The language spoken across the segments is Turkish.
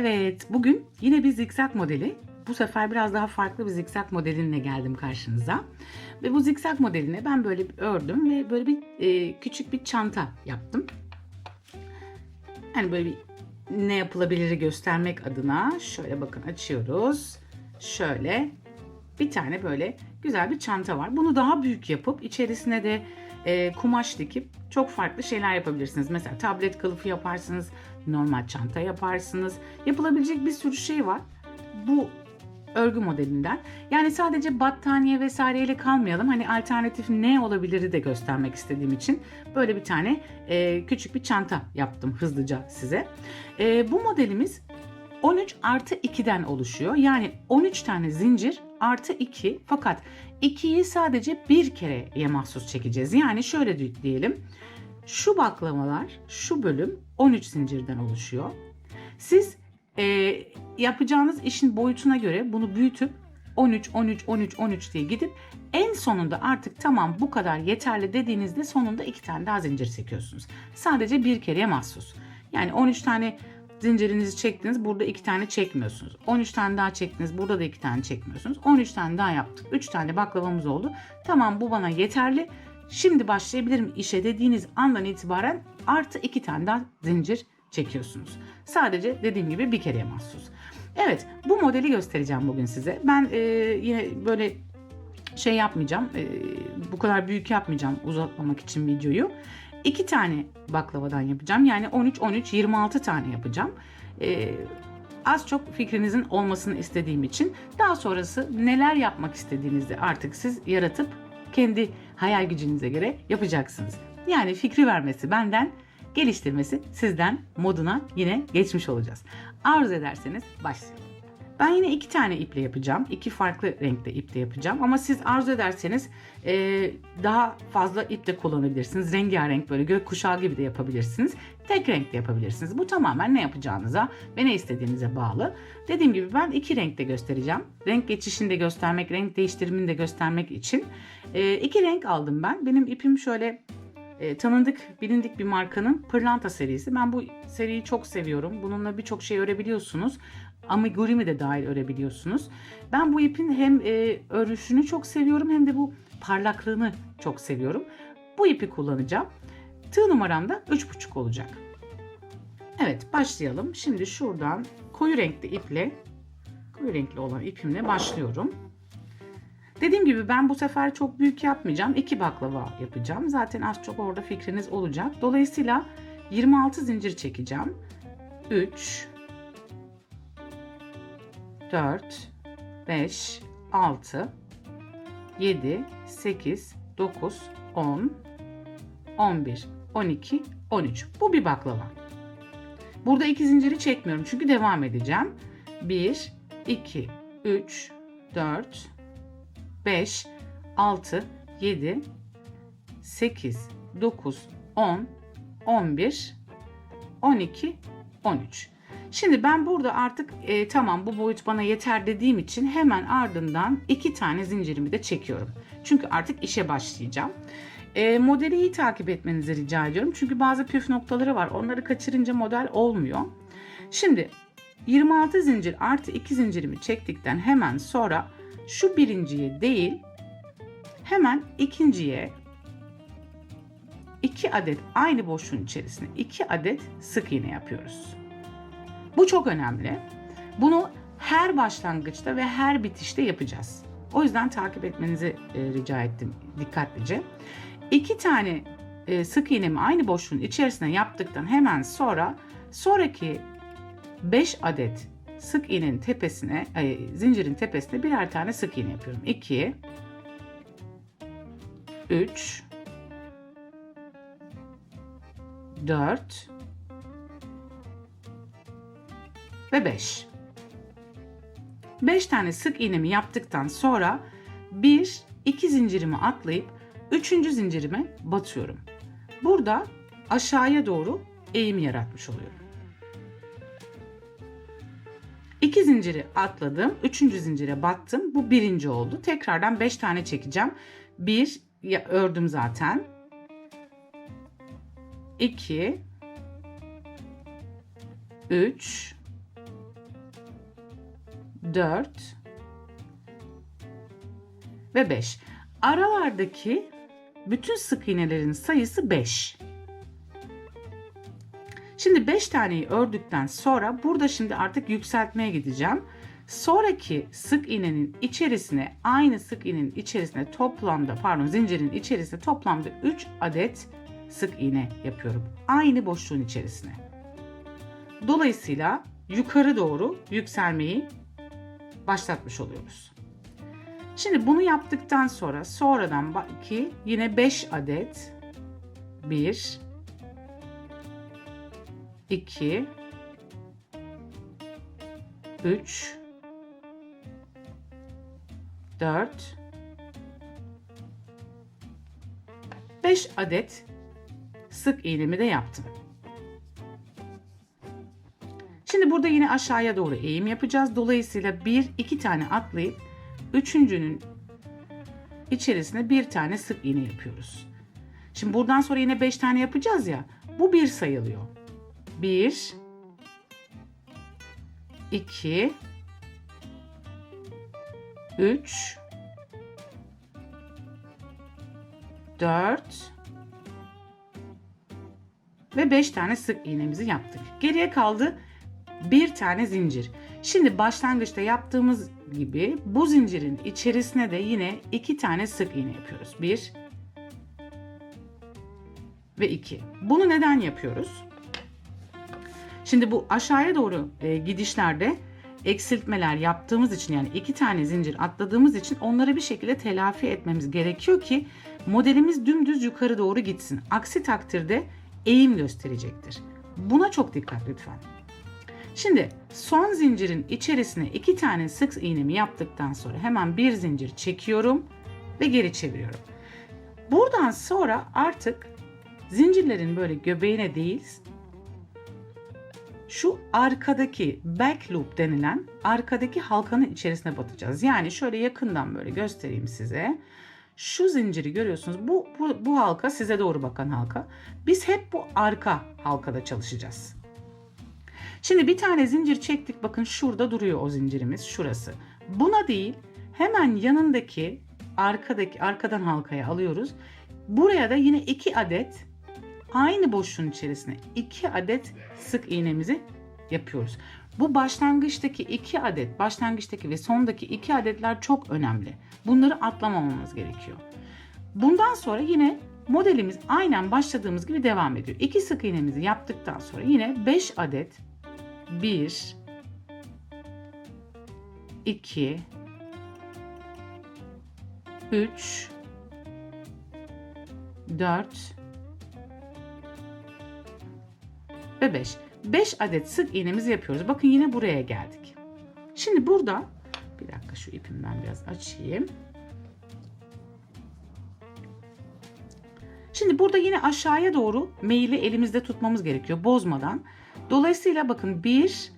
Evet, bugün yine bir zikzak modeli. Bu sefer biraz daha farklı bir zikzak modelinle geldim karşınıza. Ve bu zikzak modeline ben böyle bir ördüm ve böyle bir e, küçük bir çanta yaptım. Yani böyle bir ne yapılabiliri göstermek adına şöyle bakın açıyoruz. Şöyle bir tane böyle güzel bir çanta var. Bunu daha büyük yapıp içerisine de e, kumaş dikip çok farklı şeyler yapabilirsiniz. Mesela tablet kılıfı yaparsınız, normal çanta yaparsınız. Yapılabilecek bir sürü şey var. Bu örgü modelinden. Yani sadece battaniye vesaireyle kalmayalım. Hani alternatif ne olabilir de göstermek istediğim için böyle bir tane e, küçük bir çanta yaptım hızlıca size. E, bu modelimiz 13 artı 2'den oluşuyor. Yani 13 tane zincir artı 2 fakat 2'yi sadece bir kereye mahsus çekeceğiz. Yani şöyle di- diyelim. Şu baklavalar, şu bölüm 13 zincirden oluşuyor. Siz e, yapacağınız işin boyutuna göre bunu büyütüp 13, 13, 13, 13 diye gidip en sonunda artık tamam bu kadar yeterli dediğinizde sonunda iki tane daha zincir çekiyorsunuz. Sadece bir kereye mahsus. Yani 13 tane zincirinizi çektiniz burada iki tane çekmiyorsunuz. 13 tane daha çektiniz burada da iki tane çekmiyorsunuz. 13 tane daha yaptık. 3 tane baklavamız oldu. Tamam bu bana yeterli. Şimdi başlayabilirim işe dediğiniz andan itibaren artı iki tane daha zincir çekiyorsunuz. Sadece dediğim gibi bir kereye mahsus. Evet bu modeli göstereceğim bugün size. Ben e, yine böyle şey yapmayacağım. e, bu kadar büyük yapmayacağım uzatmamak için videoyu. İki tane baklavadan yapacağım. Yani 13, 13, 26 tane yapacağım. E, az çok fikrinizin olmasını istediğim için daha sonrası neler yapmak istediğinizde artık siz yaratıp kendi hayal gücünüze göre yapacaksınız. Yani fikri vermesi benden, geliştirmesi sizden moduna yine geçmiş olacağız. Arzu ederseniz başlayalım. Ben yine iki tane iple yapacağım. İki farklı renkte iple yapacağım. Ama siz arzu ederseniz e, daha fazla ip de kullanabilirsiniz. Rengarenk böyle gökkuşağı gibi de yapabilirsiniz. Tek renk de yapabilirsiniz. Bu tamamen ne yapacağınıza ve ne istediğinize bağlı. Dediğim gibi ben iki renkte göstereceğim. Renk geçişini de göstermek, renk değiştirimini de göstermek için. E, iki renk aldım ben. Benim ipim şöyle e, tanındık, bilindik bir markanın Pırlanta serisi. Ben bu seriyi çok seviyorum. Bununla birçok şey örebiliyorsunuz. Amigurumi de dahil örebiliyorsunuz. Ben bu ipin hem e, örüşünü çok seviyorum hem de bu parlaklığını çok seviyorum. Bu ipi kullanacağım. Tığ numaram da 3,5 olacak. Evet başlayalım. Şimdi şuradan koyu renkli iple, koyu renkli olan ipimle başlıyorum. Dediğim gibi ben bu sefer çok büyük yapmayacağım. İki baklava yapacağım. Zaten az çok orada fikriniz olacak. Dolayısıyla 26 zincir çekeceğim. 3 4 5 6 7 8 9 10 11 12 13. Bu bir baklava. Burada iki zinciri çekmiyorum çünkü devam edeceğim. 1 2 3 4 5, 6, 7, 8, 9, 10, 11, 12, 13. Şimdi ben burada artık e, tamam bu boyut bana yeter dediğim için hemen ardından iki tane zincirimi de çekiyorum. Çünkü artık işe başlayacağım. E, modeli iyi takip etmenizi rica ediyorum. Çünkü bazı püf noktaları var. Onları kaçırınca model olmuyor. Şimdi 26 zincir artı 2 zincirimi çektikten hemen sonra şu birinciye değil hemen ikinciye iki adet aynı boşluğun içerisine iki adet sık iğne yapıyoruz. Bu çok önemli. Bunu her başlangıçta ve her bitişte yapacağız. O yüzden takip etmenizi e, rica ettim dikkatlice. İki tane e, sık iğnemi aynı boşluğun içerisine yaptıktan hemen sonra sonraki 5 adet sık iğnenin tepesine, ay, zincirin tepesine birer tane sık iğne yapıyorum. 2 3 4 ve 5. 5 tane sık iğnemi yaptıktan sonra 1 2 zincirimi atlayıp 3. zincirime batıyorum. Burada aşağıya doğru eğim yaratmış oluyorum. İki zinciri atladım. Üçüncü zincire battım. Bu birinci oldu. Tekrardan beş tane çekeceğim. Bir ya- ördüm zaten. İki 3 4 ve 5. Aralardaki bütün sık iğnelerin sayısı 5. Şimdi 5 taneyi ördükten sonra burada şimdi artık yükseltmeye gideceğim. Sonraki sık iğnenin içerisine aynı sık iğnenin içerisine toplamda pardon zincirin içerisine toplamda 3 adet sık iğne yapıyorum. Aynı boşluğun içerisine. Dolayısıyla yukarı doğru yükselmeyi başlatmış oluyoruz. Şimdi bunu yaptıktan sonra sonradan ki yine 5 adet 1 2 3 4 5 adet sık iğnemi de yaptım. Burada yine aşağıya doğru eğim yapacağız. Dolayısıyla bir iki tane atlayıp üçüncünün içerisine bir tane sık iğne yapıyoruz. Şimdi buradan sonra yine beş tane yapacağız ya. Bu bir sayılıyor. Bir, iki, üç, dört ve beş tane sık iğnemizi yaptık. Geriye kaldı bir tane zincir. Şimdi başlangıçta yaptığımız gibi bu zincirin içerisine de yine iki tane sık iğne yapıyoruz. Bir ve iki. Bunu neden yapıyoruz? Şimdi bu aşağıya doğru e, gidişlerde eksiltmeler yaptığımız için yani iki tane zincir atladığımız için onları bir şekilde telafi etmemiz gerekiyor ki modelimiz dümdüz yukarı doğru gitsin. Aksi takdirde eğim gösterecektir. Buna çok dikkat lütfen. Şimdi son zincirin içerisine iki tane sık iğnemi yaptıktan sonra hemen bir zincir çekiyorum ve geri çeviriyorum. Buradan sonra artık zincirlerin böyle göbeğine değil şu arkadaki back loop denilen arkadaki halkanın içerisine batacağız. Yani şöyle yakından böyle göstereyim size. Şu zinciri görüyorsunuz. Bu, bu, bu halka size doğru bakan halka. Biz hep bu arka halkada çalışacağız. Şimdi bir tane zincir çektik. Bakın şurada duruyor o zincirimiz. Şurası. Buna değil hemen yanındaki arkadaki arkadan halkaya alıyoruz. Buraya da yine iki adet aynı boşluğun içerisine iki adet sık iğnemizi yapıyoruz. Bu başlangıçtaki iki adet, başlangıçtaki ve sondaki iki adetler çok önemli. Bunları atlamamamız gerekiyor. Bundan sonra yine modelimiz aynen başladığımız gibi devam ediyor. İki sık iğnemizi yaptıktan sonra yine 5 adet 1 2 3 4 ve 5. 5 adet sık iğnemizi yapıyoruz. Bakın yine buraya geldik. Şimdi burada bir dakika şu ipimden biraz açayım. Şimdi burada yine aşağıya doğru meyili elimizde tutmamız gerekiyor bozmadan. Dolayısıyla bakın bir,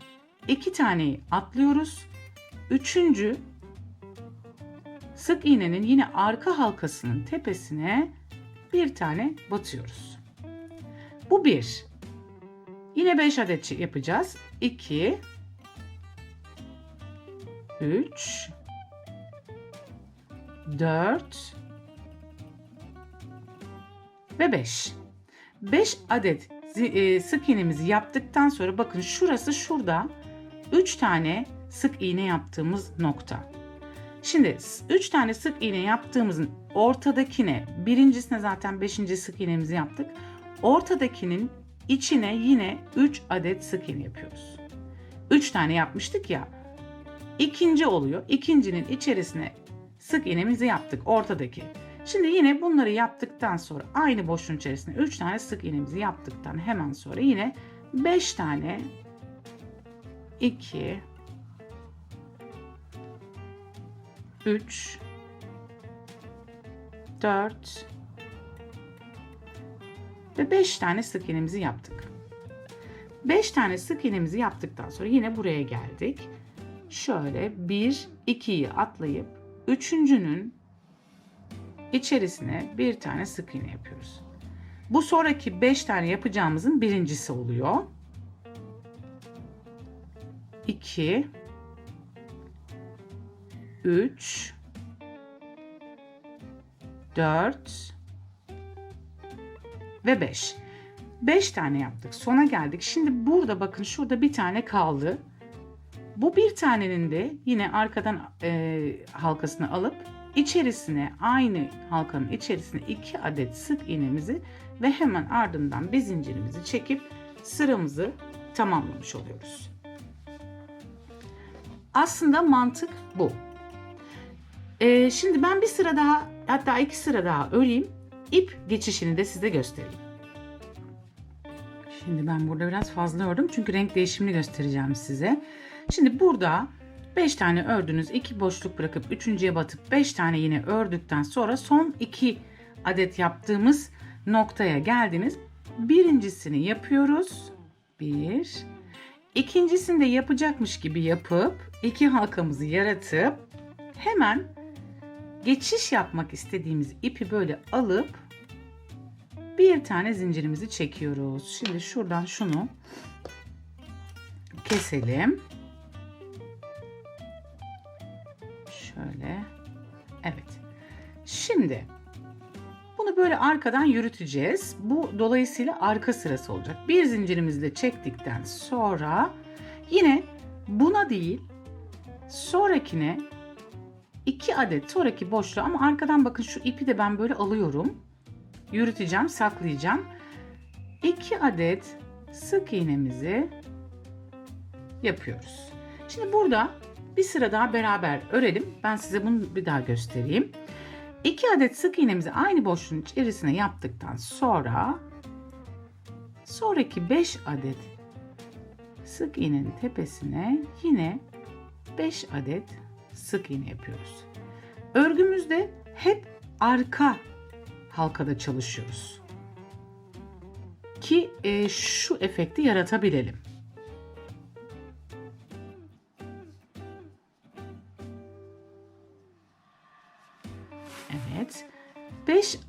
iki taneyi atlıyoruz. Üçüncü sık iğnenin yine arka halkasının tepesine bir tane batıyoruz. Bu bir. Yine 5 adet yapacağız. 2 3 4 ve 5. 5 adet sık iğnemizi yaptıktan sonra bakın şurası şurada 3 tane sık iğne yaptığımız nokta. Şimdi 3 tane sık iğne yaptığımızın ortadakine birincisine zaten 5. sık iğnemizi yaptık. Ortadakinin içine yine 3 adet sık iğne yapıyoruz. 3 tane yapmıştık ya. İkinci oluyor. İkincinin içerisine sık iğnemizi yaptık ortadaki. Şimdi yine bunları yaptıktan sonra aynı boşluğun içerisine 3 tane sık iğnemizi yaptıktan hemen sonra yine 5 tane 2 3 4 ve 5 tane sık iğnemizi yaptık. 5 tane sık iğnemizi yaptıktan sonra yine buraya geldik. Şöyle 1 2'yi atlayıp üçüncünün içerisine bir tane sık iğne yapıyoruz. Bu sonraki 5 tane yapacağımızın birincisi oluyor. 2 3 4 ve 5. 5 tane yaptık. Sona geldik. Şimdi burada bakın şurada bir tane kaldı. Bu bir tanenin de yine arkadan e, halkasını alıp içerisine aynı halkanın içerisine 2 adet sık iğnemizi ve hemen ardından bir zincirimizi çekip sıramızı tamamlamış oluyoruz. Aslında mantık bu. Ee, şimdi ben bir sıra daha hatta iki sıra daha öreyim. İp geçişini de size göstereyim. Şimdi ben burada biraz fazla ördüm çünkü renk değişimini göstereceğim size. Şimdi burada 5 tane ördünüz. 2 boşluk bırakıp üçüncüye batıp 5 tane yine ördükten sonra son 2 adet yaptığımız noktaya geldiniz. Birincisini yapıyoruz. Bir. İkincisini de yapacakmış gibi yapıp iki halkamızı yaratıp hemen geçiş yapmak istediğimiz ipi böyle alıp bir tane zincirimizi çekiyoruz. Şimdi şuradan şunu keselim. Şöyle. Evet. Şimdi bunu böyle arkadan yürüteceğiz. Bu dolayısıyla arka sırası olacak. Bir zincirimizi de çektikten sonra yine buna değil sonrakine iki adet sonraki boşluğa ama arkadan bakın şu ipi de ben böyle alıyorum. Yürüteceğim, saklayacağım. 2 adet sık iğnemizi yapıyoruz. Şimdi burada bir sıra daha beraber örelim. Ben size bunu bir daha göstereyim. 2 adet sık iğnemizi aynı boşluğun içerisine yaptıktan sonra sonraki 5 adet sık iğnenin tepesine yine 5 adet sık iğne yapıyoruz. Örgümüzde hep arka halkada çalışıyoruz. Ki e, şu efekti yaratabilelim.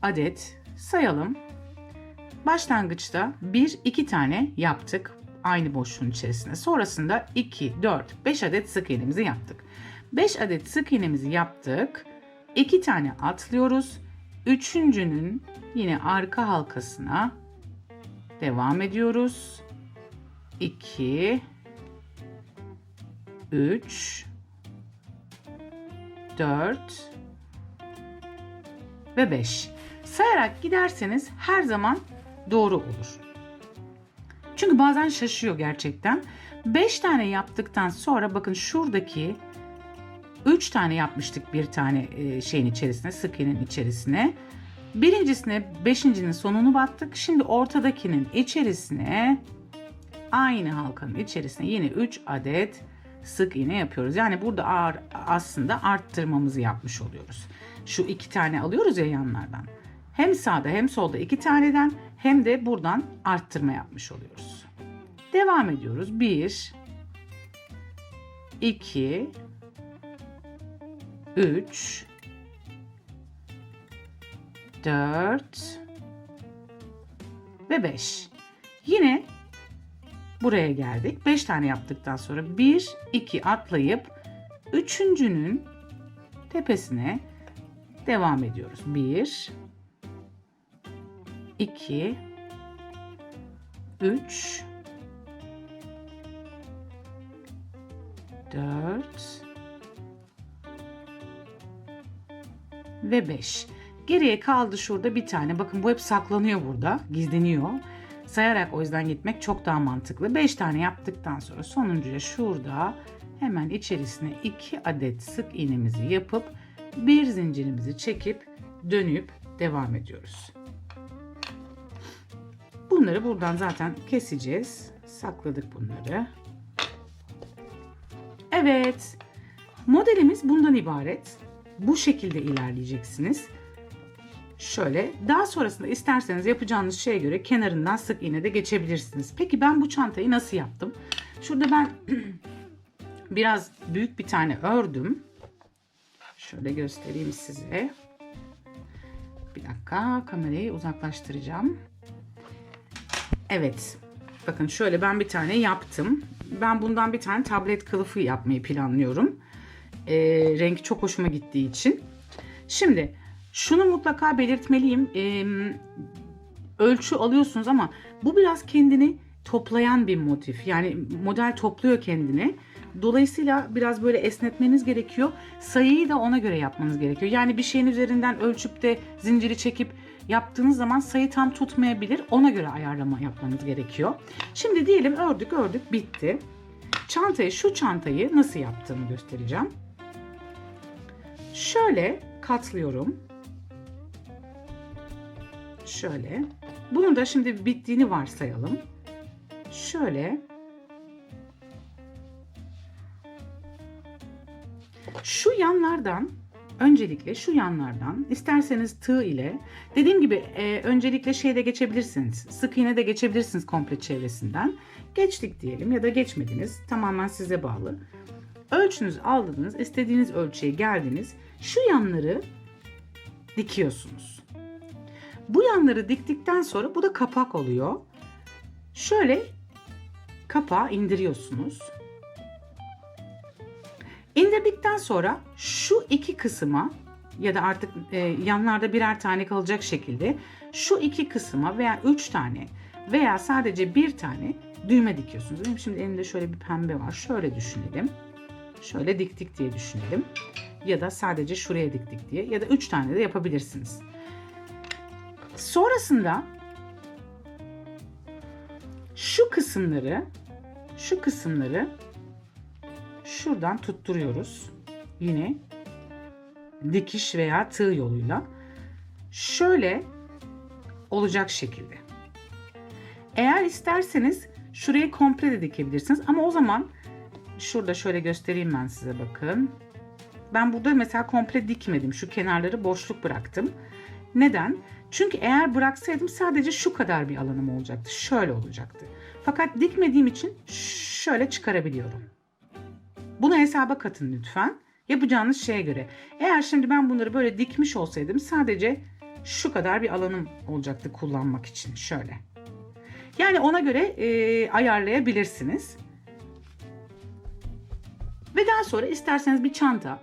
Adet sayalım. Başlangıçta 1 2 tane yaptık aynı boşluğun içerisine. Sonrasında 2 4 5 adet sık iğnemizi yaptık. 5 adet sık iğnemizi yaptık. 2 tane atlıyoruz. Üçüncünün yine arka halkasına devam ediyoruz. 2 3 4 ve 5. Sayarak giderseniz her zaman doğru olur. Çünkü bazen şaşıyor gerçekten. 5 tane yaptıktan sonra bakın şuradaki 3 tane yapmıştık bir tane e, şeyin içerisine, sık iğnenin içerisine. Birincisine beşincinin sonunu battık. Şimdi ortadakinin içerisine aynı halkanın içerisine yine 3 adet sık iğne yapıyoruz. Yani burada ağır, aslında arttırmamızı yapmış oluyoruz. Şu iki tane alıyoruz ya yanlardan. Hem sağda hem solda iki taneden hem de buradan arttırma yapmış oluyoruz. Devam ediyoruz. 1 2 3 4 ve 5. Yine buraya geldik. 5 tane yaptıktan sonra 1 2 atlayıp üçüncünün tepesine devam ediyoruz. 1 2 3 4 ve 5. Geriye kaldı şurada bir tane. Bakın bu hep saklanıyor burada. Gizleniyor. Sayarak o yüzden gitmek çok daha mantıklı. 5 tane yaptıktan sonra sonuncuya şurada hemen içerisine 2 adet sık iğnemizi yapıp bir zincirimizi çekip dönüp devam ediyoruz. Bunları buradan zaten keseceğiz. Sakladık bunları. Evet. Modelimiz bundan ibaret. Bu şekilde ilerleyeceksiniz. Şöyle daha sonrasında isterseniz yapacağınız şeye göre kenarından sık iğne de geçebilirsiniz. Peki ben bu çantayı nasıl yaptım? Şurada ben biraz büyük bir tane ördüm. Şöyle göstereyim size. Bir dakika kamerayı uzaklaştıracağım. Evet. Bakın şöyle ben bir tane yaptım. Ben bundan bir tane tablet kılıfı yapmayı planlıyorum. Ee, renk çok hoşuma gittiği için. Şimdi şunu mutlaka belirtmeliyim. Ee, ölçü alıyorsunuz ama bu biraz kendini toplayan bir motif. Yani model topluyor kendini. Dolayısıyla biraz böyle esnetmeniz gerekiyor. Sayıyı da ona göre yapmanız gerekiyor. Yani bir şeyin üzerinden ölçüp de zinciri çekip yaptığınız zaman sayı tam tutmayabilir. Ona göre ayarlama yapmanız gerekiyor. Şimdi diyelim ördük ördük bitti. Çantayı şu çantayı nasıl yaptığımı göstereceğim. Şöyle katlıyorum. Şöyle. Bunun da şimdi bittiğini varsayalım. Şöyle. Şu yanlardan öncelikle şu yanlardan isterseniz tığ ile dediğim gibi e, öncelikle şeyde geçebilirsiniz. Sık iğne de geçebilirsiniz komple çevresinden. Geçtik diyelim ya da geçmediniz. Tamamen size bağlı. Ölçünüzü aldınız. istediğiniz ölçüye geldiniz. Şu yanları dikiyorsunuz. Bu yanları diktikten sonra bu da kapak oluyor. Şöyle kapağı indiriyorsunuz. İndirdikten sonra şu iki kısma ya da artık e, yanlarda birer tane kalacak şekilde şu iki kısma veya üç tane veya sadece bir tane düğme dikiyorsunuz. Benim şimdi elimde şöyle bir pembe var. Şöyle düşünelim. Şöyle diktik diye düşünelim. Ya da sadece şuraya diktik diye ya da üç tane de yapabilirsiniz. Sonrasında şu kısımları şu kısımları şuradan tutturuyoruz. Yine dikiş veya tığ yoluyla. Şöyle olacak şekilde. Eğer isterseniz şurayı komple de dikebilirsiniz ama o zaman şurada şöyle göstereyim ben size bakın. Ben burada mesela komple dikmedim. Şu kenarları boşluk bıraktım. Neden? Çünkü eğer bıraksaydım sadece şu kadar bir alanım olacaktı. Şöyle olacaktı. Fakat dikmediğim için şöyle çıkarabiliyorum. Bunu hesaba katın lütfen. Yapacağınız şeye göre. Eğer şimdi ben bunları böyle dikmiş olsaydım sadece şu kadar bir alanım olacaktı kullanmak için. Şöyle. Yani ona göre e, ayarlayabilirsiniz. Ve daha sonra isterseniz bir çanta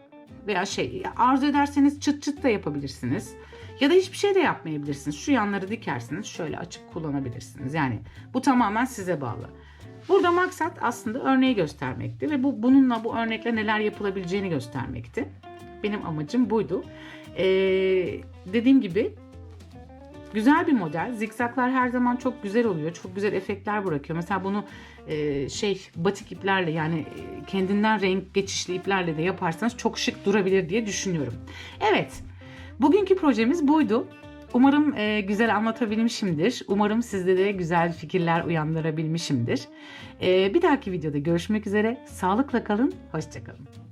veya şey arzu ederseniz çıt çıt da yapabilirsiniz. Ya da hiçbir şey de yapmayabilirsiniz. Şu yanları dikersiniz şöyle açıp kullanabilirsiniz. Yani bu tamamen size bağlı. Burada maksat aslında örneği göstermekti ve bu bununla bu örnekle neler yapılabileceğini göstermekti. Benim amacım buydu. Ee, dediğim gibi güzel bir model. Zikzaklar her zaman çok güzel oluyor. Çok güzel efektler bırakıyor. Mesela bunu e, şey batik iplerle yani e, kendinden renk geçişli iplerle de yaparsanız çok şık durabilir diye düşünüyorum. Evet. Bugünkü projemiz buydu. Umarım e, güzel anlatabilmişimdir. Umarım sizde de güzel fikirler uyandırabilmişimdir. E, bir dahaki videoda görüşmek üzere. Sağlıkla kalın, hoşçakalın.